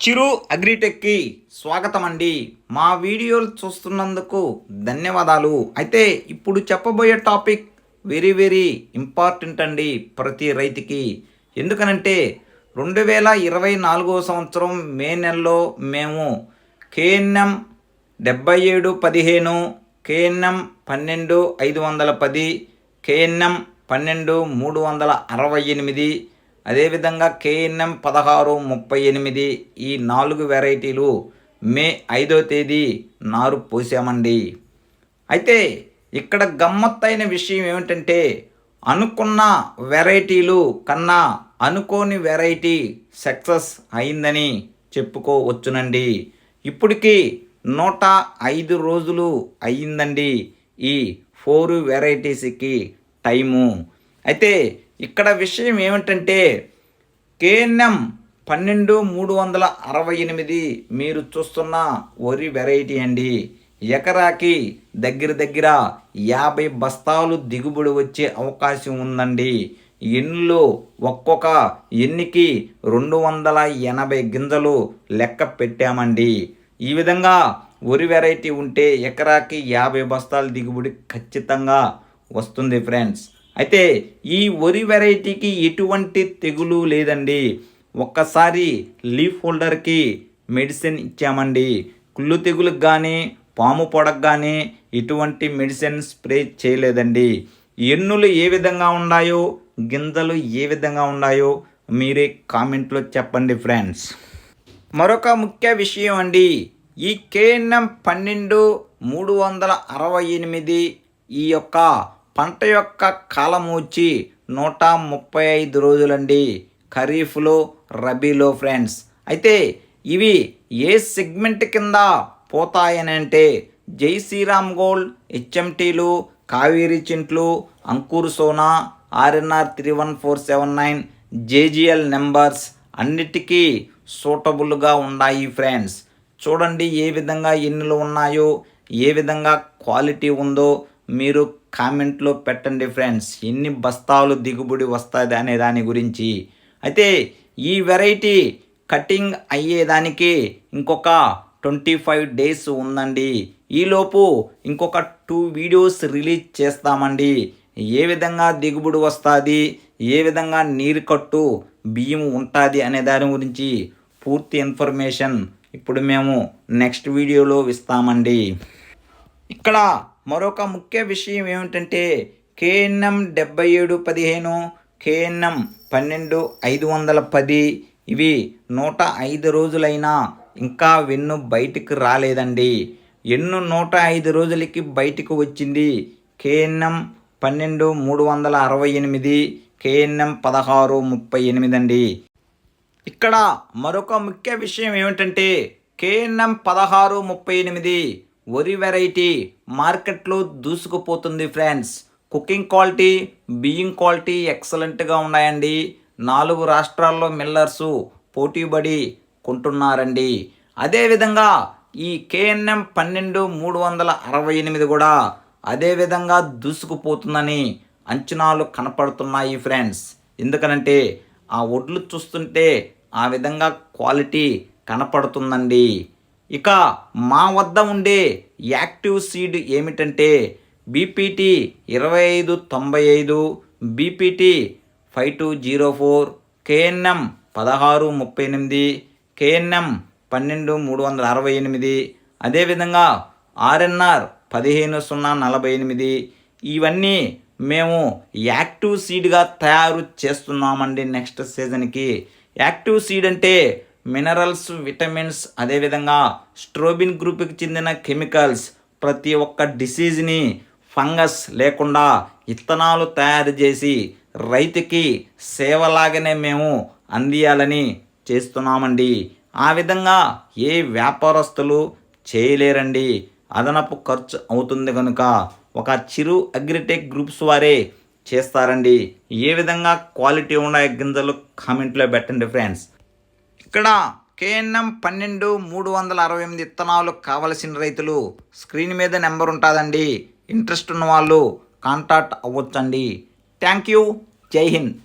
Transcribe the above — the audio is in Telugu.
చిరు అగ్రిటెక్కి స్వాగతం అండి మా వీడియోలు చూస్తున్నందుకు ధన్యవాదాలు. అయితే ఇప్పుడు చెప్పబోయే టాపిక్ వెరీ వెరీ ఇంపార్టెంట్ అండి ప్రతి రైతుకి. ఎందుకనంటే రెండు వేల ఇరవై నాలుగో సంవత్సరం మే నెలలో మేము కేఎన్ఎం డెబ్బై ఏడు పదిహేను కేఎన్ఎం పన్నెండు ఐదు వందల పది కేఎన్ఎం పన్నెండు మూడు వందల అరవై ఎనిమిది అదేవిధంగా కేఎన్ఎం పదహారు ముప్పై ఎనిమిది ఈ నాలుగు వెరైటీలు మే ఐదో తేదీ నారు పోసామండి. అయితే ఇక్కడ గమ్మత్తైన విషయం ఏమిటంటే అనుకున్న వెరైటీలు కన్నా అనుకోని వెరైటీ సక్సెస్ అయిందని చెప్పుకోవచ్చునండి. ఇప్పటికీ నూట ఐదు రోజులు అయ్యిందండి ఈ ఫోర్ వెరైటీస్కి టైము. అయితే ఇక్కడ విషయం ఏమిటంటే కేఎన్ఎం పన్నెండు మూడు వందల అరవై ఎనిమిది మీరు చూస్తున్న వరి వెరైటీ అండి. ఎకరాకి దగ్గర దగ్గర యాభై బస్తాలు దిగుబడి వచ్చే అవకాశం ఉందండి. ఎన్నులో ఒక్కొక్క ఎన్నికి రెండు వందల ఎనభై గింజలు లెక్క పెట్టామండి. ఈ విధంగా వరి వెరైటీ ఉంటే ఎకరాకి యాభై బస్తాల దిగుబడి ఖచ్చితంగా వస్తుంది ఫ్రెండ్స్ అయితే ఈ వరి వెరైటీకి ఎటువంటి తెగులు లేదండి. ఒక్కసారి లీఫ్ హోల్డర్కి మెడిసిన్ ఇచ్చామండి. కుళ్ళు తెగులకు కానీ పాము పొడకు కానీ ఎటువంటి మెడిసిన్ స్ప్రే చేయలేదండి. ఎన్నులు ఏ విధంగా ఉన్నాయో గింజలు ఏ విధంగా ఉన్నాయో మీరే కామెంట్లో చెప్పండి ఫ్రెండ్స్. మరొక ముఖ్య విషయం అండి. ఈ కేఎన్ఎం పన్నెండు మూడు వందల అరవై ఎనిమిది ఈ యొక్క పంట యొక్క కాలం వచ్చి నూట ముప్పై ఐదు రోజులండి. ఖరీఫ్లో రబీలో ఫ్రెండ్స్. అయితే ఇవి ఏ సెగ్మెంట్ కింద పోతాయని అంటే జై శ్రీరామ్ గోల్డ్ హెచ్ఎంటీలు Kaveri చింట్లు Ankur Sona RNR three one four seven nine JGL numbers అన్నిటికీ సూటబుల్గా ఉన్నాయి ఫ్రెండ్స్. చూడండి ఏ విధంగా ఎన్నులు ఉన్నాయో ఏ విధంగా క్వాలిటీ ఉందో మీరు కామెంట్లో పెట్టండి ఫ్రెండ్స్. ఎన్ని బస్తాలు దిగుబడి వస్తుంది అనే దాని గురించి. అయితే ఈ వెరైటీ కటింగ్ అయ్యేదానికి ఇంకొక ట్వంటీ ఫైవ్ డేస్ ఉందండి. ఈలోపు ఇంకొక టూ వీడియోస్ రిలీజ్ చేస్తామండి. ఏ విధంగా దిగుబడి వస్తుంది ఏ విధంగా నీరు కట్టు బియ్యం ఉంటుంది అనే దాని గురించి పూర్తి ఇన్ఫర్మేషన్ ఇప్పుడు మేము నెక్స్ట్ వీడియోలో ఇస్తామండి. ఇక్కడ మరొక ముఖ్య విషయం ఏమిటంటే కేఎన్ఎం డెబ్బై ఏడు పదిహేను కేఎన్ఎం పన్నెండు ఐదు వందల పది ఇవి నూట ఐదు రోజులైనా ఇంకా వెన్ను బయటికి రాలేదండి. ఎన్ను నూట ఐదు రోజులకి బయటకు వచ్చింది. కేఎన్ఎం పన్నెండు మూడు వందల అరవై ఎనిమిది కేఎన్ఎం పదహారు ముప్పై ఎనిమిది అండి. ఇక్కడ మరొక ముఖ్య విషయం ఏమిటంటే కేఎన్ఎం పదహారు ముప్పై ఎనిమిది వరి వెరైటీ మార్కెట్లో దూసుకుపోతుంది ఫ్రెండ్స్. కుకింగ్ క్వాలిటీ బియ్యం క్వాలిటీ ఎక్సలెంట్గా ఉన్నాయండి. నాలుగు రాష్ట్రాల్లో మిల్లర్సు పోటీపడి కొంటున్నారండి. అదేవిధంగా ఈ కేఎన్ఎం పన్నెండు మూడు వందల అరవై ఎనిమిది కూడా అదేవిధంగా దూసుకుపోతుందని అంచనాలు కనపడుతున్నాయి ఫ్రెండ్స్. ఎందుకనంటే ఆ ఒడ్లు చూస్తుంటే ఆ విధంగా క్వాలిటీ కనపడుతుందండి. ఇక మా వద్ద ఉండే యాక్టివ్ సీడ్ ఏమిటంటే బీపీటీ ఇరవై ఐదు తొంభై ఐదు BPT five two zero four KNM పదహారు ముప్పై ఎనిమిది కేఎన్ఎం పన్నెండు మూడు వందల అరవై ఎనిమిది అదేవిధంగా ఆర్ఎన్ఆర్ పదిహేను సున్నా నలభై ఎనిమిది. ఇవన్నీ మేము యాక్టివ్ సీడ్గా తయారు చేస్తున్నామండి నెక్స్ట్ సీజన్కి. యాక్టివ్ సీడ్ అంటే మినరల్స్ విటమిన్స్ అదేవిధంగా స్ట్రోబిన్ గ్రూప్కి చెందిన కెమికల్స్. ప్రతి ఒక్క డిసీజ్ని ఫంగస్ లేకుండా ఇత్తనాలు తయారు చేసి రైతుకి సేవలాగానే మేము అందియాలని చేస్తున్నామండి. ఆ విధంగా ఏ వ్యాపారస్తులు చేయలేరండి. అదనపు ఖర్చు అవుతుంది కనుక ఒక చిరు అగ్రిటెక్ గ్రూప్స్ వారే చేస్తారండి. ఏ విధంగా క్వాలిటీ ఉన్న గింజలు కామెంట్లో పెట్టండి ఫ్రెండ్స్. ఇక్కడ కేఎన్ఎం పన్నెండు మూడు వందల అరవై ఎనిమిది ఇత్తనాలు కావలసిన రైతులు స్క్రీన్ మీద నెంబర్ ఉంటుందండి. ఇంట్రెస్ట్ ఉన్న వాళ్ళు కాంటాక్ట్ అవ్వచ్చండి. Thank you. జై హింద్.